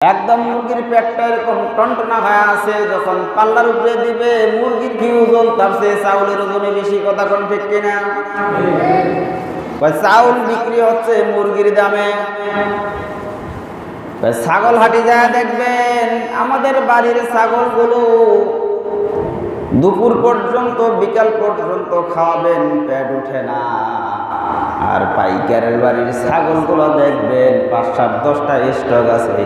একদম মুরগির পেটটা এরকম টনটনা হয়ে আছে, যখন পাল্লার উপরে দিবে, মুরগির কি ওজন? তার সে চাউলের ওজনে বেশি, কথা কোন ঠিক কিনা? চাউল বিক্রি হচ্ছে মুরগির দামে। ছাগল হাটি যায় দেখবেন, আমাদের বাড়ির ছাগলগুলো দুপুর পর্যন্ত, বিকাল পর্যন্ত খাওয়াবেন, পেট উঠে না। আর পাইকারের বাড়ির ছাগলগুলো দেখবেন, পাঁচ সাত, দশটা স্টক আছে।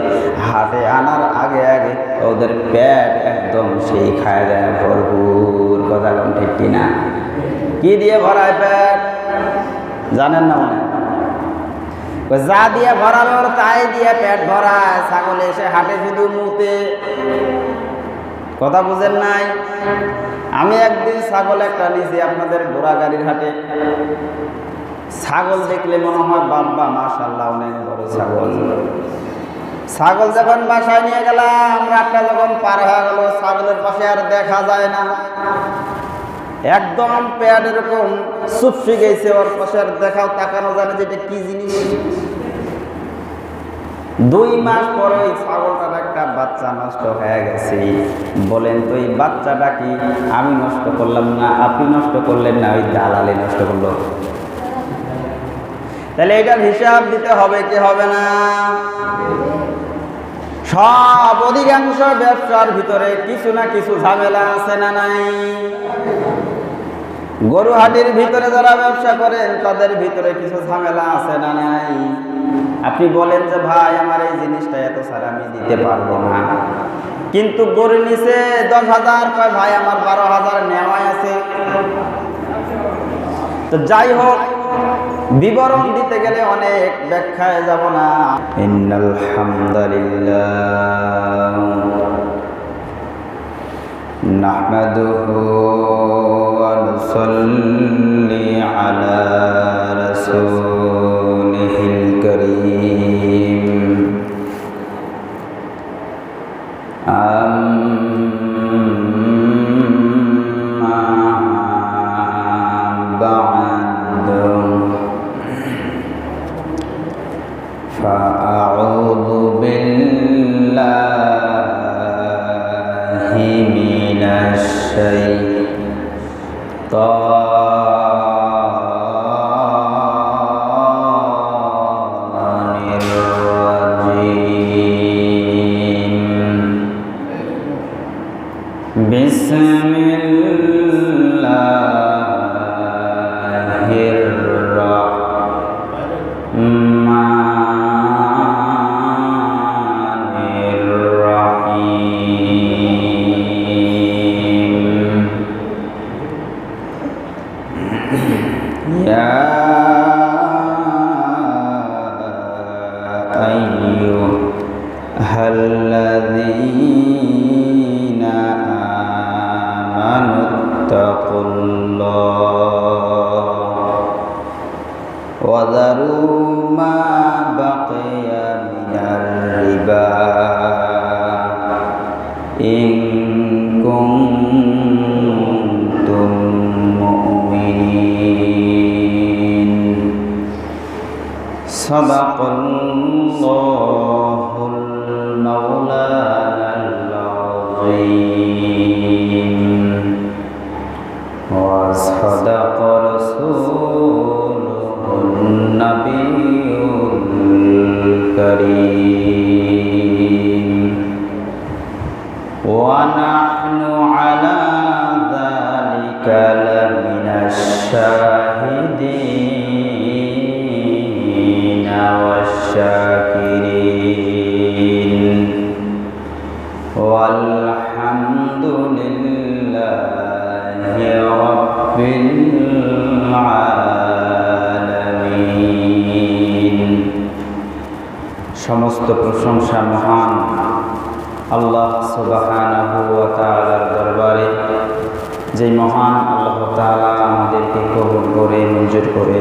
হাটে আনার আগে আগে ওদের পেট একদম সেই খায় দেয়, ভরপুর কথা কোন ঠিক কিনা। কি দিয়ে ভরায় পেট? জানেন না মনে? যা দিয়ে ভরালোর তাই দিয়ে পেট ভরায়। ছাগল এসে হাটে শুধু মুতে। কথা বুঝেন নাই? আমি একদিন ছাগল একটা নিয়েছি আপনাদের ঘোড়া গাড়ির হাটে। ছাগল দেখলে মনে হয় বাব্বা মাশাল্লাহ অনেক বড় ছাগল। ছাগল যখন বাসায় নিয়ে গেলাম, রাতটা যখন পার হয়ে গেল, ছাগলের পাশে আর দেখা যায় না। একদম পেয়ার এরকম চুপসে গেছে, ওর পাশে আর দেখাও তাকানো জানে যে এটা কি জিনিস। দুই মাস পরে ওই ছাগলটার একটা বাচ্চা নষ্ট হয়ে গেছে। বলেন, তো এই বাচ্চাটা কি আমি নষ্ট করলাম না, আপনি নষ্ট করলেন না, ওই দালালি নষ্ট করল? তাহলে এটার হিসাব দিতে হবে, কি হবে না? সব অধিকাংশ ব্যবসার ভিতরে কিছু না কিছু ঝামেলা আছে না নাই? গরু হাটির ভিতরে যারা ব্যবসা করেন, তাদের ভিতরে কিছু ঝামেলা আছে না নাই? আপনি বলেন যে, ভাই, আমার এই জিনিসটা এত সার আমি দিতে পারব না। কিন্তু গরু নিচে দশ হাজার, কয়, ভাই, আমার বারো হাজার নেওয়াই আছে। তো যাই হোক, বিবরণ দিতে গেলে অনেক ব্যাখ্যায় যাব না। ইন্নালহামদুলিল্লাহ uh, dạ. صدق الله المولانا العظيم وصدق رسوله النبي الكريم ونحن على ذلك لمن الشاهدين والشاكرين والحمد لله رب العالمين সমস্ত প্রশংসা মহান আল্লাহ সুবহানাহু ওয়া তাআলার দরবারে যে মহান আল্লাহ তাআলা আমাদেরকে কবুল করে মঞ্জুর করে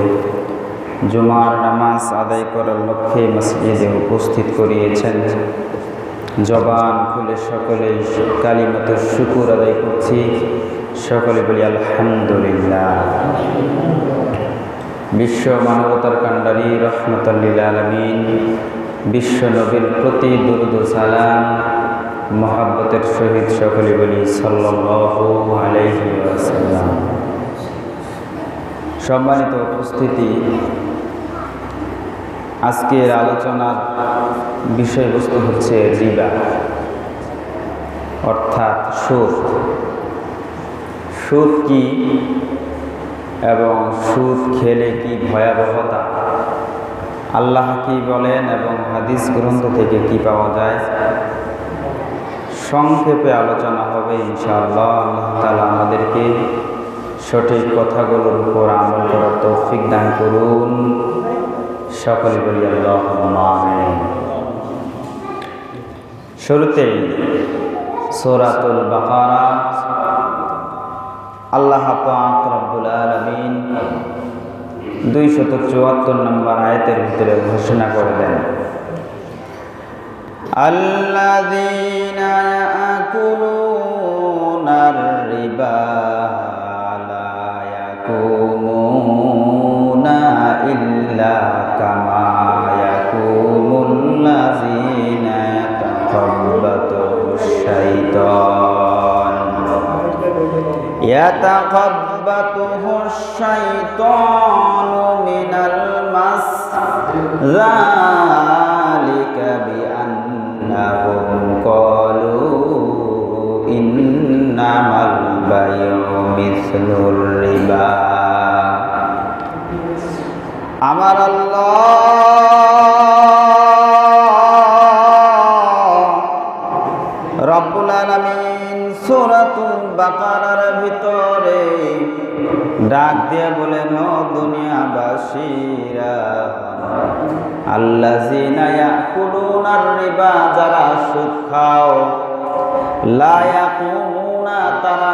জুমার নামাজ আদায় করার লক্ষ্যে মসজিদে উপস্থিত করিয়েছেন। জবান খুলে সকলে কালিমত শুকুর আদায় করছি। সকলে বলি আলহামদুলিল্লাহ। বিশ্ব মানবতার কাণ্ডারি রহমতুল্লিল আলমিন। বিশ্ব নবীর প্রতি দুরুদ সালাম। মহাব্বতের সহিত সকলে বলি ওয়াসাল্লাম। সম্মানিত উপস্থিতি আজকের আলোচনার বিষয়বস্তু হচ্ছে রিবা, অর্থাৎ সুদ। সুদ কি এবং সুদ খেলে কি ভয়াবহতা? আল্লাহ কি বলেন এবং হাদিস গ্রন্থ থেকে কি পাওয়া যায়? সংক্ষেপে আলোচনা হবে ইনশাআল্লাহ। আল্লাহ তালা আমাদেরকে সঠিক কথাগুলোর উপর আমল করার তৌফিক দান করুন। সকলে বলি আল্লাহ আমিন। শুরুতেই সূরাতুল বাকারা আল্লাহ পাক রব্বুল আলামিন দুইশত চুয়াত্তর নম্বর আয়াতের ভিতরে ঘোষণা করে দেন الذين يأكلون الربا الذين يتخبطه الشيطان يتخبطه الشيطان من المس ذلك بأنهم قالوا إنما البيع مثل الربا আমার আল্লাহ বাকারার ভিতরে। ডাক দিয়ে বলেন ও দুনিয়াবাসীরা রিবা যারা সুদ খাও তারা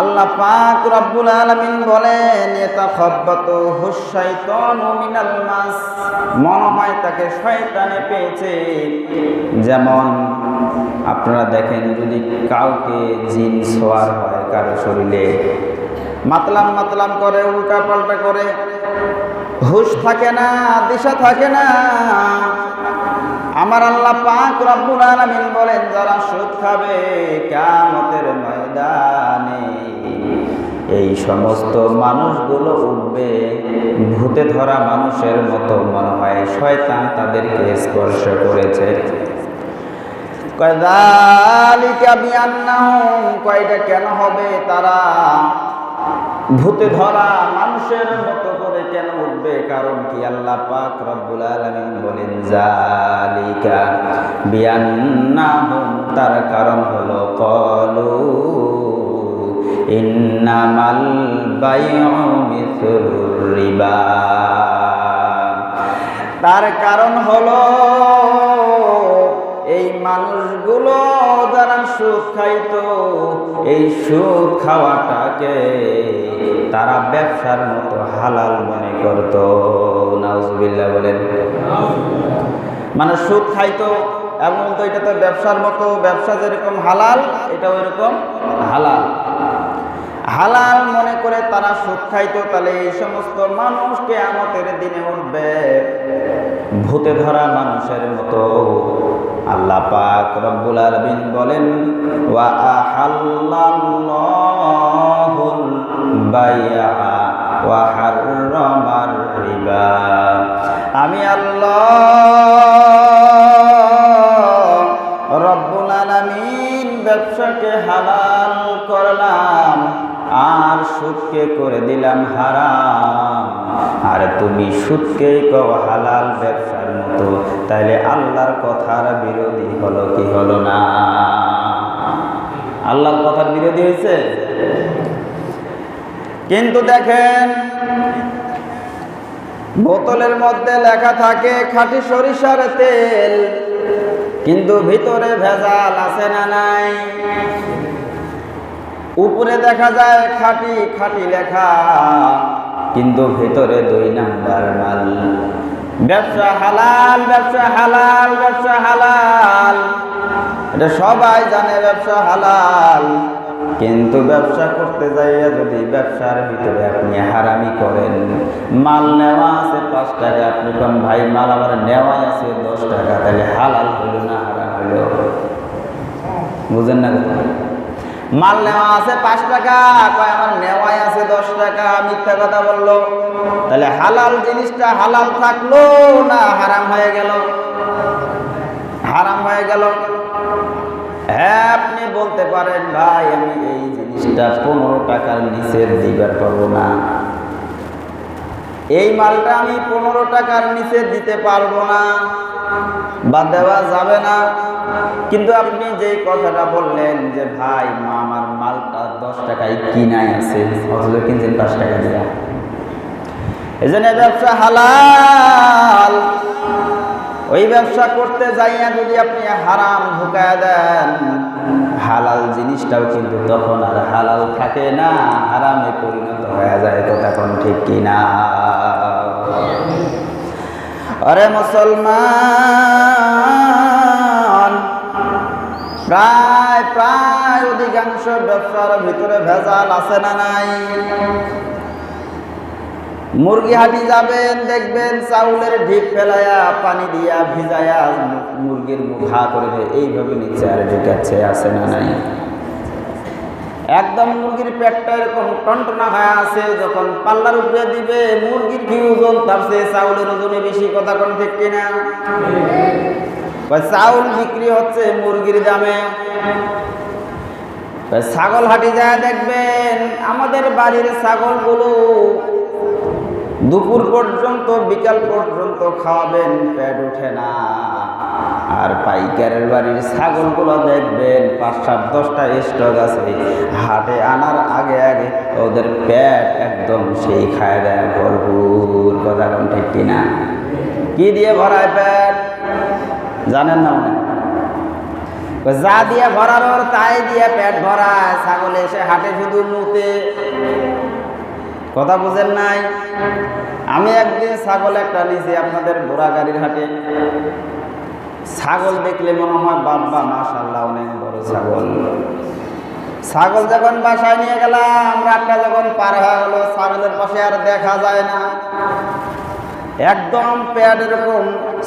আল্লাহ পাক রব্বুল আলামিন বলেন এটা খব্বত হুসাইতন মিনাল মাস। মনে হয় তাকে শয়তানে পেয়েছে। যেমন আপনারা দেখেন, যদি কাউকে জিন সোয়ার হয় কারও শরীরে, মাতলাম মাতলাম করে উল্টা পাল্টা করে, হুশ থাকে না, দিশা থাকে না আমার আল্লাহ পাক রব্বুল আলামিন বলেন, যারা সুদ খাবে কিয়ামতের ময়দানে, এই সমস্ত মানুষগুলো উঠবে, ভূতে ধরা মানুষের মতো মনে হয়, শয়তান তাদেরকে স্পর্শ করেছে। কয়দালিকা বিয়ান্নাহুম কয়টা কেন হবে তারা? ভূতে ধরা মানুষের মতো করে কেন উঠবে? কারণ কি আল্লাহ পাক রব্বুল আলামিন বলেন জালিকা বিয়ান্নাহুম তার কারণ হলো কলু, ইন্নামাল বাইউ মিসলুর রিবা তার কারণ হলো এই মানুষগুলো যারা সুদ খাইতো, এই সুদ খাওয়াটাকে তারা ব্যবসার মতো হালাল মনে করত। নাউজুবিল্লাহ বলেন। মানে সুদ খাইতো এবং তো এটা তো ব্যবসার মতো, ব্যবসা যেরকম হালাল, এটা ওইরকম হালাল। হালাল মনে করে তারা সুদ খাইতো, তাহলে এই সমস্ত মানুষকে আমাদের দিনে উঠবে, ভূতে ধরা মানুষের মতো। আল্লাহ পাক রব্বুল আলামিন বলেন, ওয়া আহাল্লাল্লাহুল বাইআ ওয়া হাররামার রিবা। আমি আল্লাহ রব্বুল আলামিন ব্যবসাকে হালাল করলাম, আর সুদকে করে দিলাম হারাম। আর তুমি সুদকে কও হালাল ব্যবসার মতো তাইলে আল্লাহর কথার বিরোধী হলো কি হলো না? আল্লাহর কথার বিরোধী হয়েছে? কিন্তু দেখেন, বোতলের মধ্যে লেখা থাকে খাঁটি সরিষার তেল, কিন্তু ভিতরে ভেজাল আছে না নাই? উপরে দেখা যায় খাঁটি খাঁটি লেখা, কিন্তু ভেতরে দুই নাম্বার মাল। ব্যবসা হালাল ব্যবসা হালাল ব্যবসা হালাল। এটা সবাই জানে ব্যবসা হালাল। কিন্তু ব্যবসা করতে যাইয়া যদি ব্যবসার ভিতরে আপনি হারামি করেন, মাল নেওয়া আছে পাঁচ টাকা, আপনি কোন, ভাই, মাল আবার নেওয়া আছে দশ টাকা, তাহলে হালাল হইল না হারাম হইল বুঝেন না মাল নেওয়া আছে পাঁচ টাকা, কয় আমার নেওয়াই আছে দশ টাকা, মিথ্যা কথা বলল। তাহলে হালাল জিনিসটা হালাল থাকল না হারাম হয়ে গেল? হারাম হয়ে গেল। হ্যাঁ আপনি বলতে পারেন, ভাই, আমি এই জিনিসটা পনেরো টাকার নিচে দিবার পারব না। এই মালটা আমি পনেরো টাকার নিচে দিতে পারব না। বা দেওয়া যাবে না। কিন্তু আপনি যেই কথাটা বললেন যে, ভাই, মা আমার মালটা দশ টাকায় কিনাই আছে। অথচ কিনছেন পাঁচ টাকা দিয়া। এই জন্য ব্যবসা হালাল। ওই ব্যবসা করতে যাইয়া যদি আপনি হারাম ঢুকায় দেন, হালাল জিনিসটাও কিন্তু তখন আর হালাল থাকে না, হারামে পরিণত হয়ে যায় তো তখন ঠিক কিনা? আরে মুসলমান, প্রায় প্রায় অধিকাংশ ব্যবসার ভিতরে ভেজাল আছে না নাই? মুরগি হাঁটি যাবেন, দেখবেন চাউলের ঢিপ ফেলায়া, পানি দিয়া ভিজায়া মুরগির মুখ করে এইভাবে নিচে আর ঢুকাচ্ছে, আছে না নাই? একদম মুরগির পেটটা এরকম টনটনা হয়ে আছে, যখন পাল্লার উপরে দিবে, মুরগির কি ওজন তার সে চাউলের ওজনে বেশি, কথা কোন ঠিক কিনা? চাউল বিক্রি হচ্ছে মুরগির দামে। ছাগল হাটি যায় দেখবেন, আমাদের বাড়ির ছাগলগুলো দুপুর পর্যন্ত, বিকাল পর্যন্ত খাওয়াবেন, পেট ওঠে না। আর পাইকারের বাড়ির ছাগলগুলো দেখবেন, পাঁচ, সাত, দশটা স্টক আছে। হাটে আনার আগে আগে ওদের পেট একদম সেই খায় দেয়, ভরপুর, কথা কোন ঠিক কিনা। কি দিয়ে ভরায় পেট? জানেন না মনে যা দিয়ে ভরানোর তাই দিয়ে পেট ভরায়, ছাগল এসে হাটে শুধু মুতে। কথা বুঝেন নাই? আমি একদিন ছাগল একটা নিয়েছি আপনাদের বোরা গাড়ির হাটে। ছাগল দেখলে মনে হয় বাব্বা মাশাল্লাহ অনেক বড় ছাগল। ছাগল যখন বাসায় নিয়ে গেলাম, রাতটা যখন পার হয়ে গেলো, ছাগলের পাশে আর দেখা যায় না। একদম প্যাড এরকম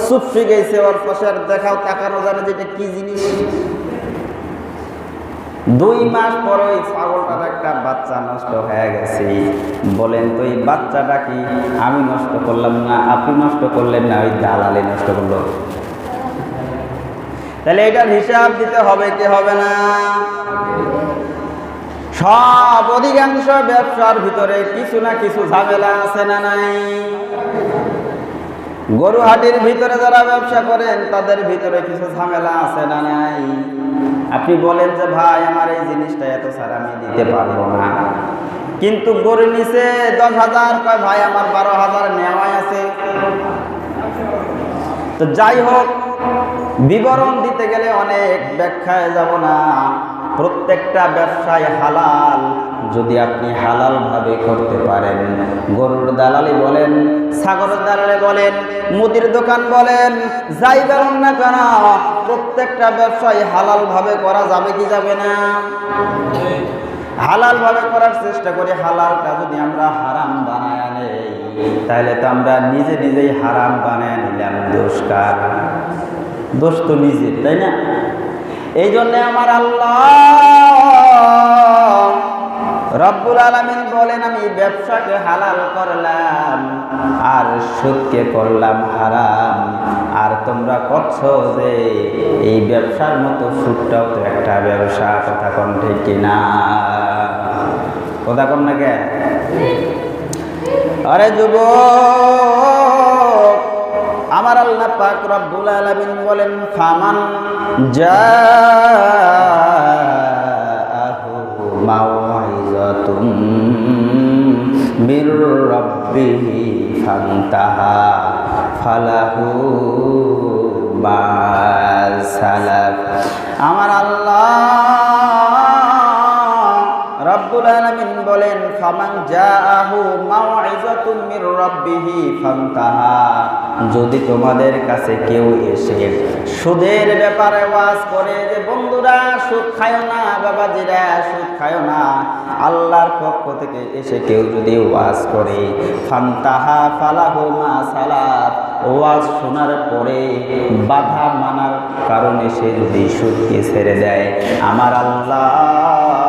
চুপসে গেছে, ওর পাশে আর দেখাও তাকানো জানে যে এটা কি জিনিস। দুই মাস পরে ওই ছাগলটার একটা বাচ্চা নষ্ট হয়ে গেছে। বলেন, তো এই বাচ্চাটা কি আমি নষ্ট করলাম না? আপনি নষ্ট করলেন না? ওই দালালে নষ্ট করল। তাহলে এটার হিসাব দিতে হবে, কি হবে না? সব অধিকাংশ ব্যবসার ভিতরে কিছু না কিছু ঝামেলা আছে না নাই? গরু হাটির ভিতরে যারা ব্যবসা করেন, তাদের ভিতরে কিছু ঝামেলা আছে না নাই? আপনি বলেন যে, ভাই, আমার এই জিনিসটা এত স্যার আমি দিতে পারব না। কিন্তু গরু নিচে দশ হাজার, কয়, ভাই, আমার বারো হাজার নেওয়াই আছে। তো যাই হোক বিবরণ দিতে গেলে অনেক ব্যাখ্যায় যাব না। প্রত্যেকটা ব্যবসায় হালাল যদি আপনি হালাল ভাবে করতে পারেন। গরুর দালালি বলেন, ছাগলের দালালি বলেন, মুদির দোকান বলেন, যাই বলেন না কেন, প্রত্যেকটা ব্যবসায় হালাল ভাবে করা যাবে কি যাবে না? হালাল ভাবে করার চেষ্টা করি, হালালটা যদি আমরা হারাম বানায় আনে তাহলে তো আমরা নিজে নিজেই হারাম বানায় নিলাম দোষকার দোষ তো নিজের, তাই না? এই জন্যে আমার আল্লাহ রব্বুল আলমিন বলেন, আমি ব্যবসাকে হালাল করলাম, আর সুদকে করলাম হারাম। আর তোমরা করছ যে, এই ব্যবসার মতো সুদটাও তো একটা ব্যবসা, কথা কোন ঠিক কিনা কথা কোন না কে আরে যুবক! আমার আল্লাহ পাক রব্বুল আলামিন বলেন, ফামান জাআহু মাউইজাতুম মির রাব্বিহি ফান্তাহা ফালাহু মা সালাফ। আমার আল্লাহ আলামিন বলেন, ফামান জাআহু মির রাব্বিহি ফান্তাহা। যদি তোমাদের কাছে কেউ এসে সুদের ব্যাপারে ওয়াজ করে যে, বন্ধুরা, সুদ খায় না, বাবাজিরা, সুদ খায় না। আল্লাহর পক্ষ থেকে এসে কেউ যদি ওয়াজ করে, ফান্তাহা ফালাহু মা সালাত। ওয়াজ শোনার পরে বাধা মানার কারণে সে যদি সুদকে ছেড়ে দেয়, আমার আল্লাহ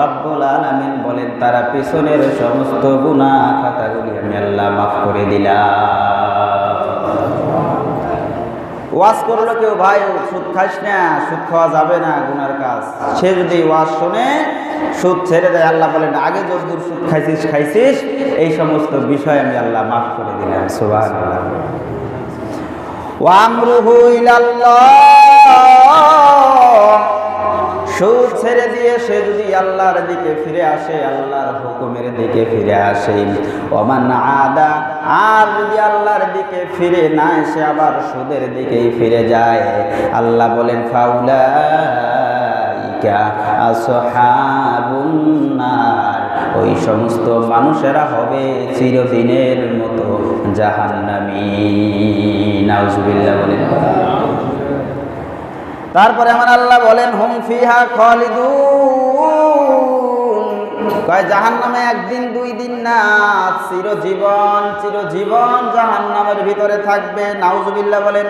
রব্বুল আলামিন বলেন, তারা পিছনের সমস্ত গুনাহ খাতাগুলি আমি আল্লাহ মাফ করে দিলাম। ওয়াজ করল কেউ, ভাই, সুদ খাইস না, সুদ খাওয়া যাবে না, গুনার কাজ। সে যদি ওয়াজ শুনে, সুদ ছেড়ে দেয়, আল্লাহ বলেন, আগে যতদূর সুদ খাইছিস খাইছিস, এই সমস্ত বিষয় আমি আল্লাহ মাফ করে দিলাম। সুবহানাল্লাহ। ওয়ামরুহু ইলাল্লাহ। সুদ ছেড়ে দিয়ে সে যদি আল্লাহর দিকে ফিরে আসে, আল্লাহর হুকুমের দিকে ফিরে আসে। ওমান আদা, আর যদি আল্লাহর দিকে ফিরে না এসে আবার সুদের দিকেই ফিরে যায়, আল্লাহ বলেন নার। ওই সমস্ত মানুষেরা হবে চিরদিনের মতো জাহান্নামী। নাউজুবিল্লাহ বলেন। তারপরে আমার আল্লাহ বলেন, হুম ফিহা খলিদু কয়, জাহান্নামে একদিন, দুই দিন না, চিরজীবন চিরজীবন জাহান্নামের ভিতরে থাকবে। নাউজুবিল্লাহ বলেন